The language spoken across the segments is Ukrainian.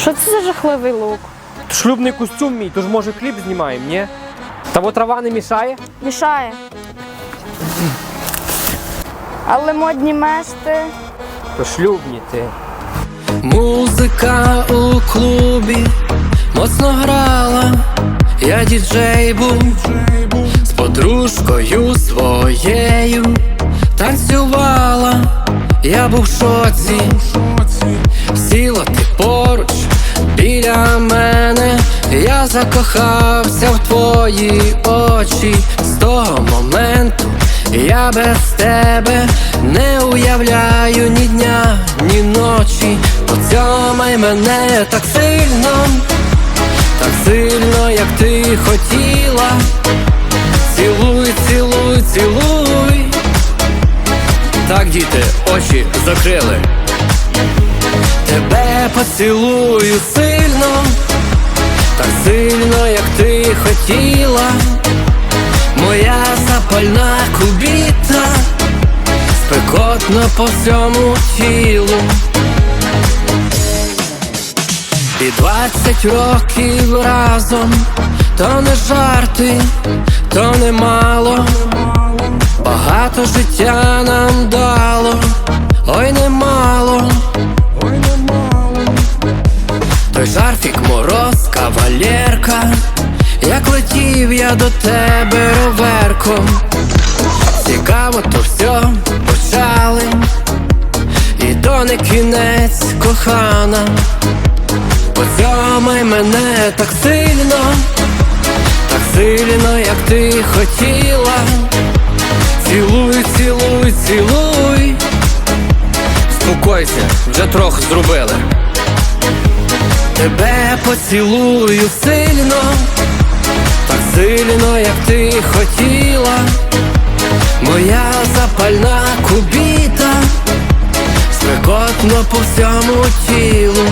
Що це за жахливий лук? Шлюбний костюм мій, тож може кліп знімаємо, ні? Та бо трава не мішає? Мішає. Але модні мести. То шлюбні ти. Музика у клубі моцно грала, я діджей був з подружкою своєю танцювала, я був в шоці, сіла ти поруч біля мене, я закохався в твої очі з того моменту. Я без тебе не уявляю ні дня, ні ночі. Поцьомай мене так сильно, так сильно, як ти хотіла. Цілуй, цілуй, цілуй. Так, діти, очі закрили. Тебе поцілую сильно, так сильно, як ти хотіла. Моя запальна кубіта спекотно по всьому тілу. І двадцять років разом, то не жарти, то не мало. Багато життя кавалерка, як летів я до тебе роверком. Цікаво, то все почали, і то не кінець кохана. Поцьомай мене так сильно, так сильно, як ти хотіла. Цілуй, цілуй, цілуй. Спокойся, вже трохи зробили. Тебе поцілую сильно, так сильно, як ти хотіла. Моя запальна кубіта спекотно по всьому тілу.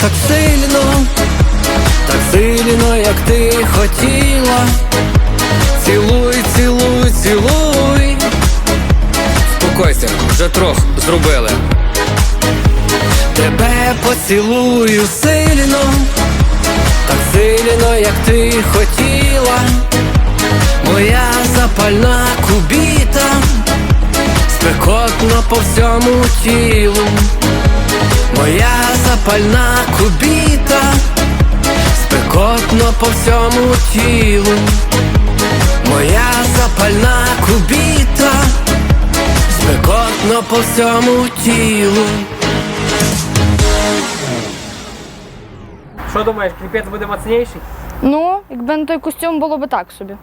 Так сильно, так сильно, як ти хотіла. Цілуй, цілуй, цілуй. Спокойся, вже трох зробили. Тебе поцілую сильно, так сильно, як ти хотіла. Моя запальна кубіта спекотно по всьому тілу. Моя запальна кубіта спекотно по всьому тілу. Моя запальна кубіта спекотно по всьому тілу. Що думаєш, кліпець буде мацніший? Ну, якби не той костюм було би так собі.